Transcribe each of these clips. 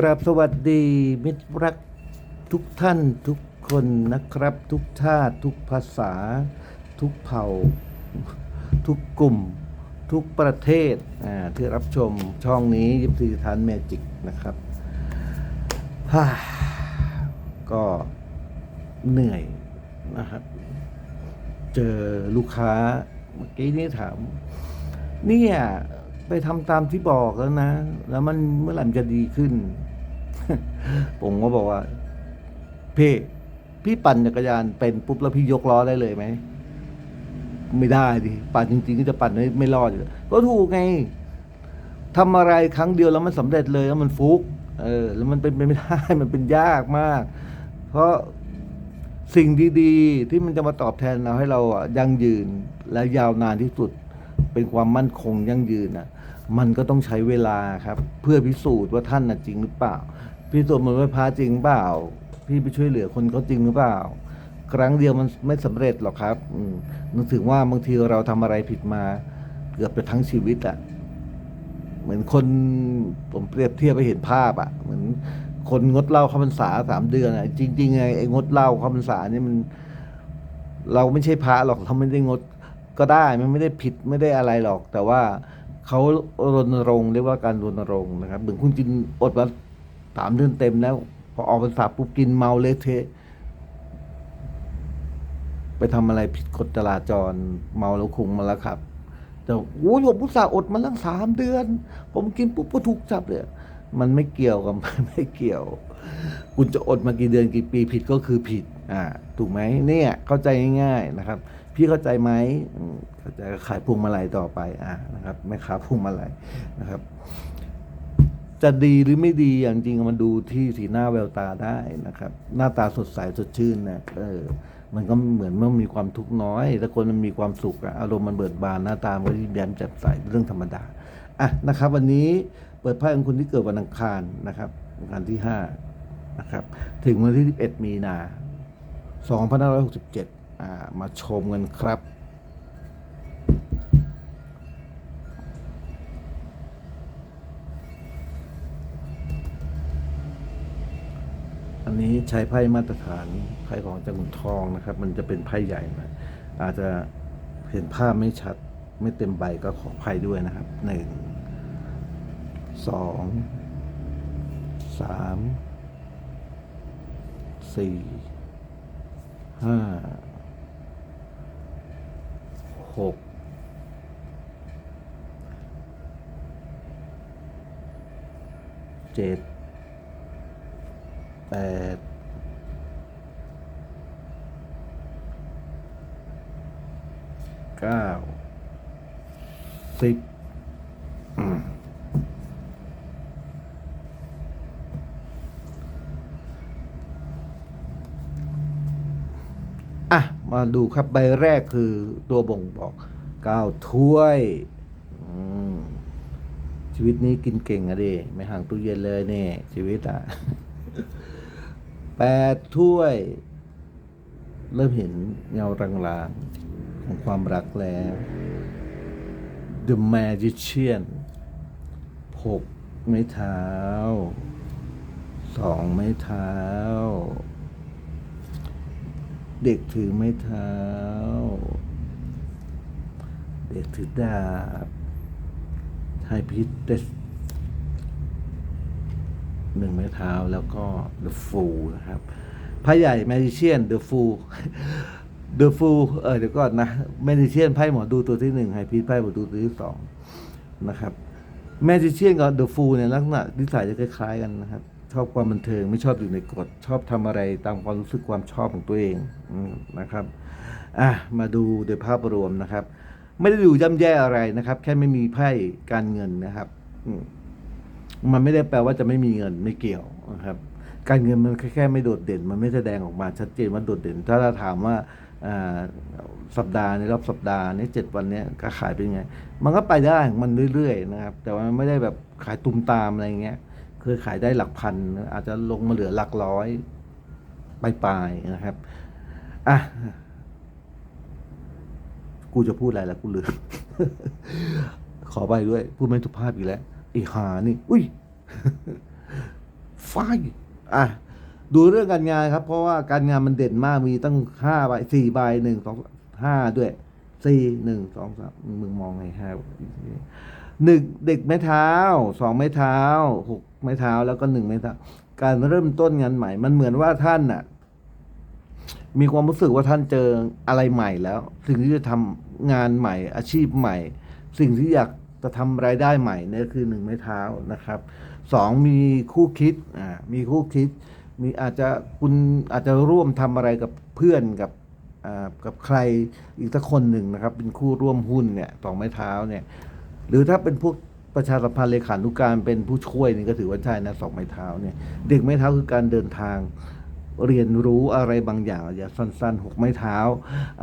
กราบสวัสดีมิตรรักทุกท่านทุกคนนะครับ ทุกชาติ ทุกภาษา ทุกเผ่า ทุกกลุ่ม ทุกประเทศที่รับชมช่องนี้ยิปซีทานเมจิกนะครับฮ่าก็เหนื่อยนะครับ เจอลูกค้าเมื่อกี้นี่ถาม เนี่ยไปทำตามที่บอกแล้วนะ แล้วมันเมื่อไหร่มันจะดีขึ้น ผมก็บอกว่า พี่ พี่ปั่นจักรยานเป็นปุ๊บแล้วพี่ยกล้อได้เลยไหม ไม่ได้ดิ ปั่นจริงๆก็จะปั่นไม่ไม่รอดอยู่ก็ถูกไงทำอะไรครั้งเดียวแล้วมันสำเร็จเลยแล้วมันฟุก เออ แล้วมันเป็นไปไม่ได้ มันเป็นยากมาก เพราะสิ่งดีๆ ที่มันจะมาตอบแทนเราให้เราอะยั่งยืนและยาวนานที่สุด เป็นความมั่นคงยั่งยืนอะ มันก็ต้องใช้เวลาครับ เพื่อพิสูจน์ว่าท่านน่ะจริงหรือเปล่า พิสูจน์มันว่าพระจริงเปล่า พี่ไปช่วยเหลือคนเขาจริงหรือเปล่า ครั้งเดียวมันไม่สำเร็จหรอกครับนึกถึงว่าบางทีเราทำอะไรผิดมา เกือบไปทั้งชีวิตอะเหมือนคนผมเปรียบเทียบไปเห็นภาพอะเหมือนคนงดเหล้าเข้าพรรษาสามเดือนอะจริงๆไงไอ้งดเหล้าเข้าพรรษาเนี่ยมัน เราไม่ใช่พระหรอกเราไม่ได้งดก็ได้มันไม่ได้ผิดไม่ได้อะไรหรอก แต่ว่า เขารณรงค์เรียกว่าการรณรงค์นะครับเหมือนคุณกินอดมาสามเดือนเต็มแล้ว พอออกพรรษาปุ๊บกินเมาเละเทะไปทำอะไรผิดกฎจราจรเมาแล้วคุงมาแล้วครับแต่โอ้ยผมอุตส่าอดมาตั้งสามเดือน ผมกินปุ๊บก็ถูกจับเลยมันไม่เกี่ยวกับไม่เกี่ยว คุณจะอดมากี่เดือนกี่ปีผิดก็คือผิด อ่า ถูกไหมเนี่ย เข้าใจง่ายๆนะครับ พี่เข้าใจไหมเข้าใจขายพวงมาลัยต่อไปอ่านะครับแม่ค้าพวงมาลัยนะครับ จะดีหรือไม่ดีอย่างจริงมันดูที่สีหน้าแววตาได้นะครับ หน้าตาสดใสสดชื่นนะเออมันก็เหมือนมันมีความทุกข์น้อยแต่คนมันมีความสุขอารมณ์มันเบิดบานหน้าตามันก็ยิ้มแย้มแจ่มใสเรื่องธรรมดาอะนะครับ วันนี้เปิดไพ่ของคุณที่เกิดวันอังคารนะครับอังคารที่ห้านะครับ ถึงวันที่ 11 มีนา 2567อ่า มาชมกันครับ อันนี้ใช้ไพ่มาตรฐานไพ่ของจังหวัดทองนะครับ มันจะเป็นไพ่ใหญ่นะอาจจะเห็นภาพไม่ชัดไม่เต็มใบก็ขออภัยด้วยนะครับหนึ่งสองสามสี่ห้า หกเจ็ดแปดเก้าสิบอืมอะ มา ดูครับใบแรกคือตัวบ่งบอกเก้าถ้วยชีวิตนี้กินเก่งอะดิไม่ห่างตู้เย็นเลยเนี่ยชีวิตอะแปดถ้วย เริ่มเห็นเงารางๆของความรักแล้ว The Magician หกไม้เท้าสองไม้เท้า เด็กถือไม้เท้า เด็กถือดาบไฮพิทเตสหนึ่งไม้เท้าแล้วก็ The Fool นะครับไพ่ใหญ่ Magician The Fool The Fool เออเดี๋ยวก่อนนะ Magician ไพ่หมอดูตัวที่หนึ่งไฮพีทไพ่หมอดูตัวที่สองนะครับ Magician กับ The Fool เนี่ยลักษณะนิสัยจะคล้ายๆกันนะครับ อบความบันเทิง ไม่ชอบอยู่ในกฎชอบทำอะไรตามความรู้สึกความชอบของตัวเองอนะครับอะมาดูโดยภาพรวมนะครับ ไม่ได้ดูย่ำแย่อะไรนะครับ แค่ไม่มีไพ่การเงินนะครับมันไม่ได้แปลว่าจะไม่มีเงินไม่เกี่ยวนะครับ การเงินมันแค่แค่ไม่โดดเด่น มันไม่แสดงออกมาชัดเจนว่าโดดเด่น ถ้าเราถามว่าสัปดาห์ในรอบสัปดาห์นี้เจ็ดวันนี้ก็ขายเป็นไง มันก็ไปได้มันเรื่อยๆนะครับ แต่ว่าไม่ได้แบบขายตุมตามอะไรเงี้ย คือขายได้หลักพัน อาจจะลงมาเหลือหลักร้อยปลายๆนะครับ อะ กูจะพูดอะไรแล้วกูลืม ขอไปด้วย พูดไม่ถูกภาพอีกแล้วไอีหานี่ อุ้ยไฟอะ ดูเรื่องการงานครับ เพราะว่าการงานมันเด่นมาก มีตั้งห้าใบสี่ใบหนึ่งสองห้าด้วยสี่หนึ่งสองสามมึงมองไงห้า หนึ่งเด็กไม้เท้าสองไม้เท้าหกไม้เท้าแล้วก็หนึ่งไม้เท้าการเริ่มต้นงานใหม่ มันเหมือนว่าท่านน่ะ มีความรู้สึกว่าท่านเจออะไรใหม่แล้ว สิ่งที่จะทำงานใหม่ อาชีพใหม่ สิ่งที่อยากจะทำรายได้ใหม่เนี่ยคือหนึ่งไม้เท้านะครับสองมีคู่คิดอ่ามีคู่คิด มีอาจจะคุณอาจจะร่วมทำอะไรกับเพื่อนกับอ่ากับใครอีกสักคนหนึ่งนะครับ เป็นคู่ร่วมหุ้นเนี่ยสองไม้เท้าเนี่ย หรือถ้าเป็นพวกประชาสัมพันธ์เลขานุการเป็นผู้ช่วยนี่ก็ถือว่าใช่นะสองไม้เท้าเนี่ยเด็กไม้เท้าคือการเดินทางเรียนรู้อะไรบางอย่างอย่าสั้นๆหกไม้เท้า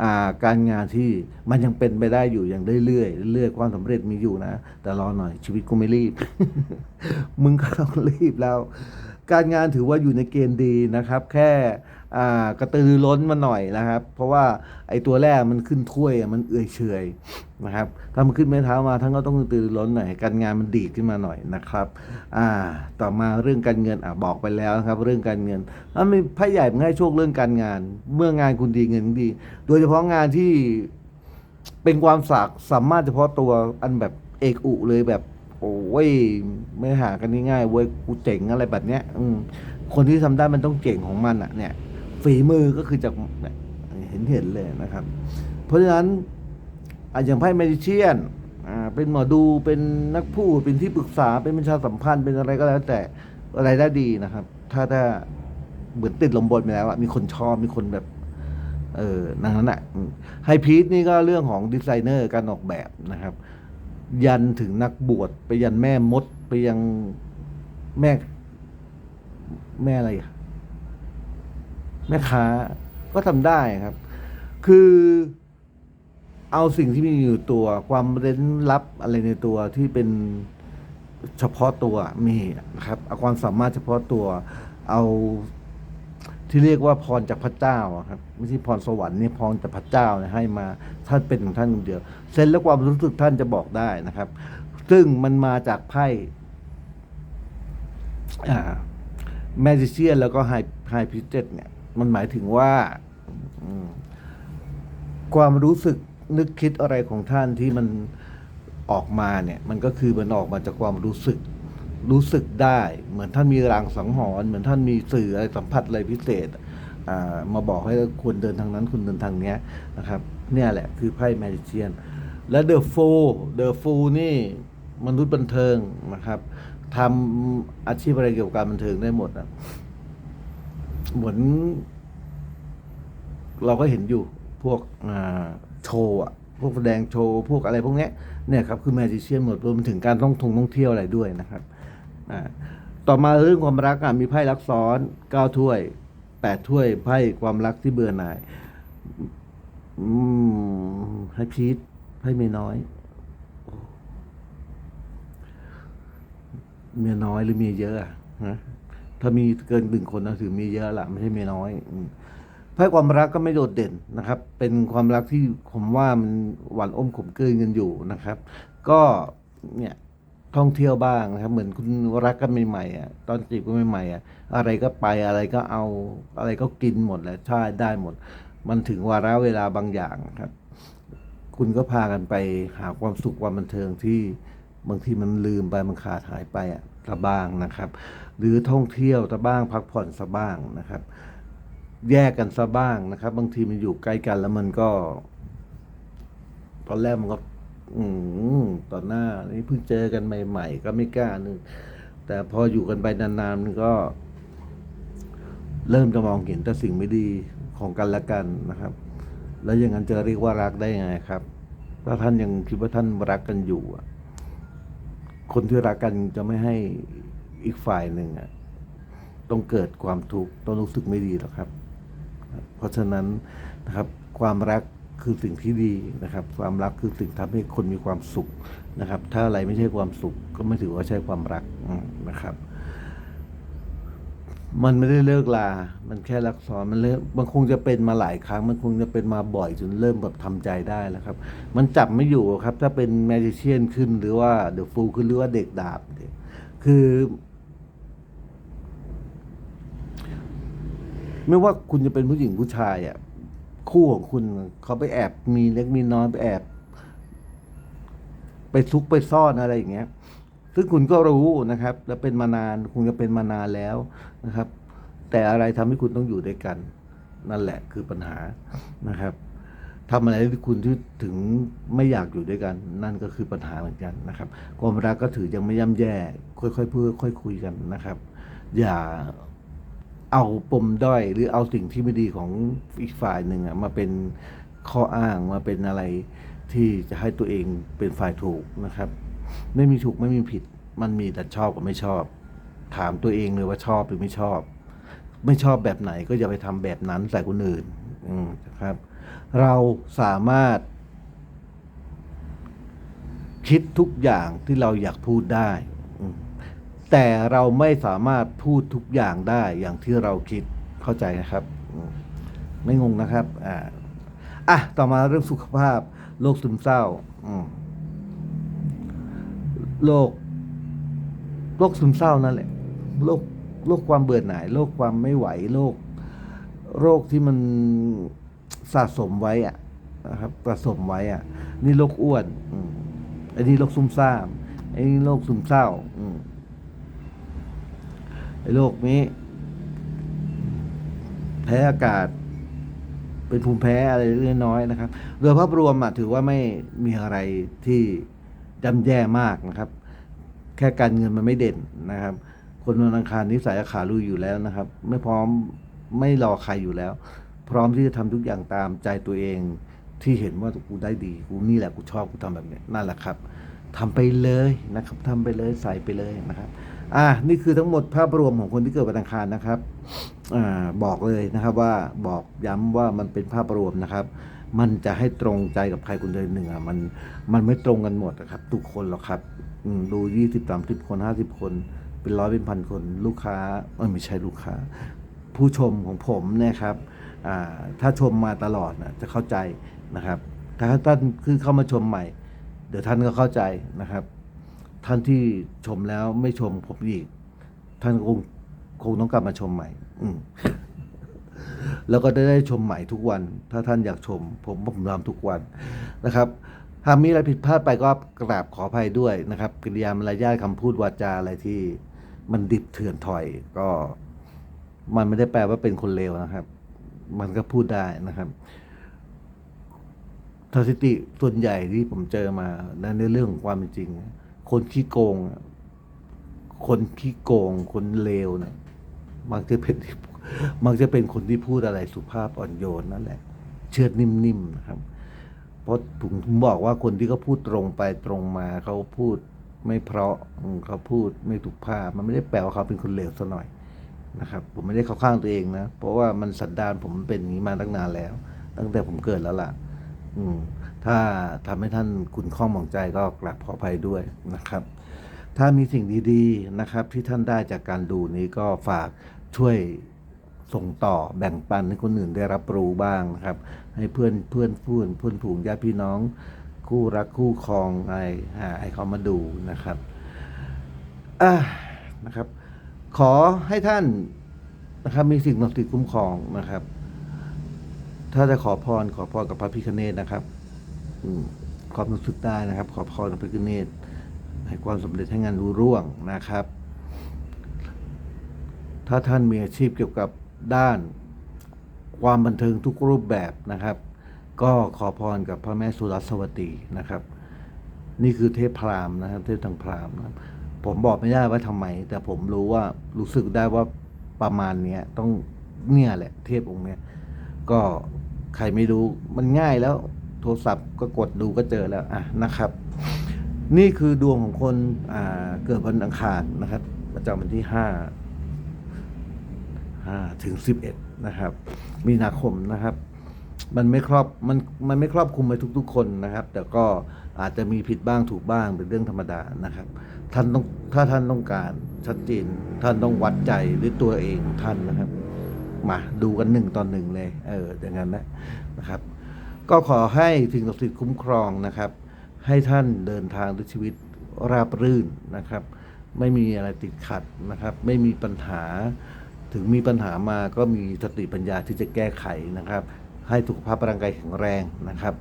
าการงานที่มันยังเป็นไปได้อยู่อย่างเรื่อยๆเรื่อยๆความสำเร็จมีอยู่นะ แต่รอหน่อยชีวิตกูไม่รีบ มึงก็ต้องรีบแล้ว การงานถือว่าอยู่ในเกณฑ์ดีนะครับ แค่กระตือร้นมาหน่อยนะครับ เพราะว่าไอ้ตัวแรกมันขึ้นถ้วยมันเอื่อยเฉยนะครับ ถ้ามันขึ้นไม้เท้ามาท่านก็ต้องกระตือร้นหน่อยการงานมันดีขึ้นมาหน่อยนะครับอ่าต่อมาเรื่องการเงินอะบอกไปแล้วครับ เรื่องการเงินถ้ามีไพ่ใหญ่มันให้โชคเรื่องการงาน เมื่องานคุณดีเงินดี โดยเฉพาะงานที่เป็นความสากสามารถเฉพาะตัวอันแบบเอกอุเลยแบบ อ้ยไม่หากันง่ายๆเว้ยกูเจ๋งอะไรแบบเนี้ย อืมคนที่ทำได้มันต้องเจ๋งของมันอะ เนี่ย ฝีมือก็คือจากเห็นเห็นเลยนะครับ เพราะฉะนั้นอะอย่างไพ่เมดิเชียนอ่าเป็นหมอดูเป็นนักพูดเป็นที่ปรึกษาเป็นประชาสัมพันธ์เป็นอะไรก็แล้ว แต่อะไรได้ดีนะครับ ถ้าถ้าเหมือนติดลมบนไปแล้วอะมีคนชอบมีคนแบบ เออนั้นอะไฮพีทนี่ก็เรื่องของดีไซเนอร์การออกแบบนะครับ ยันถึงนักบวชไปยันแม่มดไปยังแม่ แม่อะไรอะแม่ค้าก็ทำได้ครับ คือเอาสิ่งที่มีอยู่ตัวความเร้นลับอะไรในตัวที่เป็นเฉพาะตัวมีนะครับ เอาความสามารถเฉพาะตัวเอา ที่เรียกว่าพรจากพระเจ้าครับไม่ใช่พรสวรรค์นี่พรจากพระเจ้านี่ยให้มาท่านเป็นของท่านคนเดียวเซนและความรู้สึกท่านจะบอกได้นะครับ ซึ่งมันมาจากไพ่แมจิเชียนแล้วก็ไฮไฮพิเตเนี่ย มันหมายถึงว่าความรู้สึกนึกคิดอะไรของท่านที่มันออกมาเนี่ย มันก็คือมันออกมาจากความรู้สึก รู้สึกได้ เหมือนท่านมีรางสังหรณ์เหมือนท่านมีสื่ออะไรสัมผัสอะไรพิเศษามาบอกให้ควรเดินทางนั้นคุณเดินทางเนี้ยนะครับ เนี่ยแหละคือไพ่แมจิเชียน และเดอะฟูเดอะฟูนี่มนุษย์บันเทิงนะครับทำอาชีพอะไรเกี่ยวกับการบันเทิงได้หมดนะเหมือน เราก็เห็นอยู่พวกโชว์อะพวกแสดงโชว์ พวกอะไรพวกนี้เนี่ยครับ คือแมจิเชียนหมดรวมถึงการท่องทงท่องเที่ยวอะไรด้วยนะครับ ต่อมาเรื่องความรักมีไพ่รักซ้อนเก้าถ้วยแปดถ้วยไพ่ความรักที่เบื่อหน่ายให้พีทให้เมียน้อย เมียน้อยหรือเมียเยอะอะถ้ามีเกินหนึ่งคนนะถือมีเยอะละไม่ใช่เมียน้อยไพ่ความรักก็ไม่โดดเด่นนะครับ เป็นความรักที่ผมว่ามันหวานอมขมกลืนกันอยู่นะครับ ก็เนี่ย ท่องเที่ยวบ้างนะครับ เหมือนคุณรักกันใหม่ๆอะตอนจีบกันใหม่ๆอะอะไรก็ไปอะไรก็เอาอะไรก็กินหมดแหละใช่ได้หมด มันถึงวาระเวลาบางอย่างครับ คุณก็พากันไปหาความสุขความบันเทิงที่บางทีมันลืมไปมันขาดหายไปอะสะบ้างนะครับ หรือท่องเที่ยวสะบ้างพักผ่อนสะบ้างนะครับ แยกกันซะบ้างนะครับ บางทีมันอยู่ใกล้กันแล้วมันก็ ตอนแรกมันก็ อืมต่อหน้านี่เพิ่งเจอกันใหม่ ๆ ก็ไม่กล้านึงแต่พออยู่กันไปนานๆมันก็ เริ่มจะมองเห็นแต่สิ่งไม่ดีของกันและกันนะครับ แล้วอย่างนั้นจะเรียกว่ารักได้ไงครับ ถ้าท่านยังคิดว่าท่านรักกันอยู่คนที่รักกันจะไม่ให้อีกฝ่ายหนึ่งอะต้องเกิดความทุกข์ต้องรู้สึกไม่ดีหรอกครับ เพราะฉะนั้นนะครับ ความรัก คือสิ่งที่ดีนะครับ ความรักคือสิ่งทำให้คนมีความสุขนะครับ ถ้าอะไรไม่ใช่ความสุขก็ไม่ถือว่าใช่ความรักนะครับ มันไม่ได้เลิกลา มันแค่รักซ้อนมันเริ่มมันคงจะเป็นมาหลายครั้ง มันคงจะเป็นมาบ่อยจนเริ่มแบบทำใจได้แล้วครับ มันจับไม่อยู่ครับ ถ้าเป็นแมจิเชียนขึ้นหรือว่าเดอะฟูขึ้นหรือว่าเด็กดาบเนี่ยคือไม่ว่าคุณจะเป็นผู้หญิงผู้ชายอะ คู่ของคุณเขาไปแอบมีเล็กมีน้อยไปแอบ ไปซุกไปซ่อนอะไรอย่างเงี้ย ซึ่งคุณก็รู้นะครับ และเป็นมานานคงจะเป็นมานานแล้วนะครับ แต่อะไรทำให้คุณต้องอยู่ด้วยกัน นั่นแหละคือปัญหานะครับทำอะไรที่คุณที่ถึงไม่อยากอยู่ด้วยกัน นั่นก็คือปัญหาเหมือนกันนะครับความรักก็ถือยังไม่ย่ำแย่ ค่อยๆเพูดค่อยคุยกันนะครับ อย่า เอาปมด้อยหรือเอาสิ่งที่ไม่ดีของอีกฝ่ายหนึ่งอะมาเป็นข้ออ้างมาเป็นอะไรที่จะให้ตัวเองเป็นฝ่ายถูกนะครับ ไม่มีถูกไม่มีผิด มันมีแต่ชอบกับไม่ชอบ ถามตัวเองเลยว่าชอบหรือไม่ชอบ ไม่ชอบแบบไหนก็อย่าไปทำแบบนั้นใส่คนอื่นนะครับ เราสามารถ คิดทุกอย่างที่เราอยากพูดได้ แต่เราไม่สามารถพูดทุกอย่างได้อย่างที่เราคิดเข้าใจนะครับ ไม่งงนะครับอ่าอะต่อมาเรื่องสุขภาพโรคซึมเศร้าโรคโรคซึมเศร้านั่นแหละโรคโรคความเบื่อหน่ายโรคความไม่ไหวโรคโรคที่มันสะสมไว้อะนะครับสะสมไว้อะนี่โรคอ้วนอันนี้โรคซุ่มซ่ามอันนี้โรคซึมเศร้า อืม ไอ้โรคนี้ แพ้อากาศ เป็นภูมิแพ้อะไรเล็กน้อยนะครับ โดยภาพรวมอะถือว่าไม่มีอะไรที่จำแย่มากนะครับ แค่การเงินมันไม่เด่นนะครับ คนวันอังคารนิสัยขาลุยอยู่แล้วนะครับ ไม่พร้อมไม่รอใครอยู่แล้ว พร้อมที่จะทำทุกอย่างตามใจตัวเองที่เห็นว่ากูได้ดีกูนี่แหละกูชอบกูทำแบบนี้นั่นแหละครับทำไปเลยนะครับทำไปเลยใส่ไปเลยนะครับ อ่านี่คือทั้งหมดภาพรวมของคนที่เกิดวันอังคารนะครับอ่าบอกเลยนะครับว่าบอกย้ำว่ามันเป็นภาพรวมนะครับ มันจะให้ตรงใจกับใครคนใดหนึ่งอะมันมันไม่ตรงกันหมดนะครับ ทุกคนหรอกครับดูยี่สิบสามสิบคนห้าสิบคน เป็นร้อยเป็นพันคนลูกค้าเออไม่ใช่ลูกค้า ผู้ชมของผมนี่ยครับอ่าถ้าชมมาตลอดนะจะเข้าใจนะครับถ้าท่านคือเข้ามาชมใหม่ เดี๋ยวท่านก็เข้าใจนะครับ ท่านที่ชมแล้วไม่ชมผมอีก ท่านคงคงต้องกลับมาชมใหม่ อืมแล้วก็ได้ได้ชมใหม่ทุกวัน ถ้าท่านอยากชม ผมผมทำทุกวันนะครับ หากมีอะไรผิดพลาดไปก็กราบขออภัยด้วยนะครับ กิริยามารยาทคำพูดวาจาอะไรที่มันดิบเถื่อนถอยก็ มันไม่ได้แปลว่าเป็นคนเลวนะครับ มันก็พูดได้นะครับสถิติส่วนใหญ่ที่ผมเจอมาในเรื่องของความเป็นจริง คนขี้โกง คนขี้โกง คนเลวเนี่ยมักจะเป็นมักจะเป็นคนที่พูดอะไรสุภาพอ่อนโยนนั่นแหละ เชือดนิ่มๆนะครับ เพราะผมบอกว่าคนที่เขาพูดตรงไปตรงมาเขาพูดไม่เพราะเขาพูดไม่ถูกภาพ มันไม่ได้แปลว่าเขาเป็นคนเลวซะหน่อยนะครับ ผมไม่ได้เข้าข้างตัวเองนะ เพราะว่ามันสันดานผมเป็นอย่างนี้มาตั้งนานแล้ว ตั้งแต่ผมเกิดแล้วล่ะ อืม ถ้าทำให้ท่านคุณข้องหมองใจก็กราบขออภัยด้วยนะครับ ถ้ามีสิ่งดีๆนะครับที่ท่านได้จากการดูนี้ก็ฝากช่วยส่งต่อแบ่งปันให้คนอื่นได้รับรู้บ้างนะครับ ให้เพื่อนเพื่อนพื่นเพื่อนผูงญาติพี่น้อง คู่รักคู่ครองอะไรหาให้เขามาดูนะครับอะนะครับ ขอให้ท่านนะครับมีสิ่งศักดิ์สิทธิ์คุ้มครองนะครับ ถ้าจะขอพรขอพรกับพระพิคเนตนะครับ ความรู้สึกได้นะครับ ขอพรพระพิเนตให้ความสำเร็จให้งานรู้ร่วงนะครับ ถ้าท่านมีอาชีพเกี่ยวกับด้าน ความบันเทิงทุกรูปแบบนะครับ ก็ขอพรกับพระแม่สุรัสวัตีนะครับ นี่คือเทพพราหมณ์นะครับ เทพทางพราหมณ์นะครับผมบอกไม่ได้ว่าทำไม แต่ผมรู้ว่ารู้สึกได้ว่าประมาณเนี้ยต้องเนี่ยแหละเทพองค์เนี้ยก็ใครไม่รู้มันง่ายแล้ว โทรศัพท์ก็กดดูก็เจอแล้วอะนะครับ นี่คือดวงของคนอ่าเกิดวันอังคารนะครับ ประจำวันที่ห้าห้าถึงสิบเอ็ดนะครับ มีนาคมนะครับ มันไม่ครอบมันมันไม่ครอบคลุมไปทุก ๆ คนนะครับ แต่ก็อาจจะมีผิดบ้างถูกบ้างเป็นเรื่องธรรมดานะครับ ท่านต้องถ้าท่านต้องการชัดเจนท่านต้องวัดใจด้วยตัวเองของท่านนะครับ มาดูกันหนึ่งตอนหนึ่งเลย เอออย่างนั้นนะนะครับ ก็ขอให้สิ่งศักดิ์สิทธิ์คุ้มครองนะครับ ให้ท่านเดินทางด้วยชีวิตราบรื่นนะครับ ไม่มีอะไรติดขัดนะครับ ไม่มีปัญหา ถึงมีปัญหามาก็มีสติปัญญาที่จะแก้ไขนะครับ ให้สุขภาพร่างกายแข็งแรงนะครับ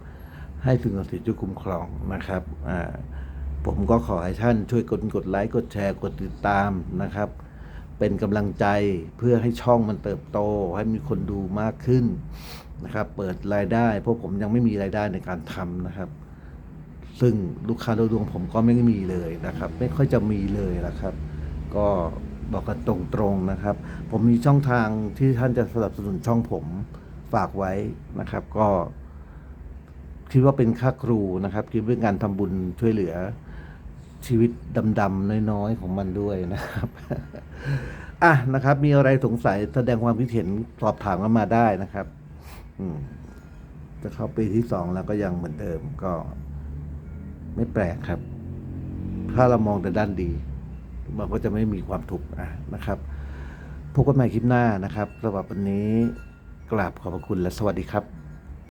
ให้ถึงศักดิ์สิทธิ์ช่วยคุ้มครองนะครับอ่าผมก็ขอให้ท่านช่วยกดกดไลค์กดแชร์กดติดตามนะครับ เป็นกำลังใจเพื่อให้ช่องมันเติบโต ให้มีคนดูมากขึ้น นะครับ เปิดรายได้เพราะผมยังไม่มีรายได้ในการทำนะครับ ซึ่งลูกค้าโดยรวมผมก็ไม่มีเลยนะครับ ไม่ค่อยจะมีเลยนะครับ ก็บอกกันตรงๆนะครับ ผมมีช่องทางที่ท่านจะสนับสนุนช่องผมฝากไว้นะครับ ก็คิดว่าเป็นค่าครูนะครับคิดเป็นการทำบุญช่วยเหลือชีวิตดำๆน้อยๆของมันด้วยนะครับอะนะครับ มีอะไรสงสัยแสดงความคิดเห็นสอบถามกันมาได้นะครับ จะเข้าปีที่สองแล้วก็ยังเหมือนเดิมก็ ไม่แปลกครับ ถ้าเรามองแต่ด้านดีมันก็จะไม่มีความทุกข์นะครับพบกันใหม่คลิปหน้านะครับสำหรับวันนี้กราบขอบพระคุณและสวัสดีครับ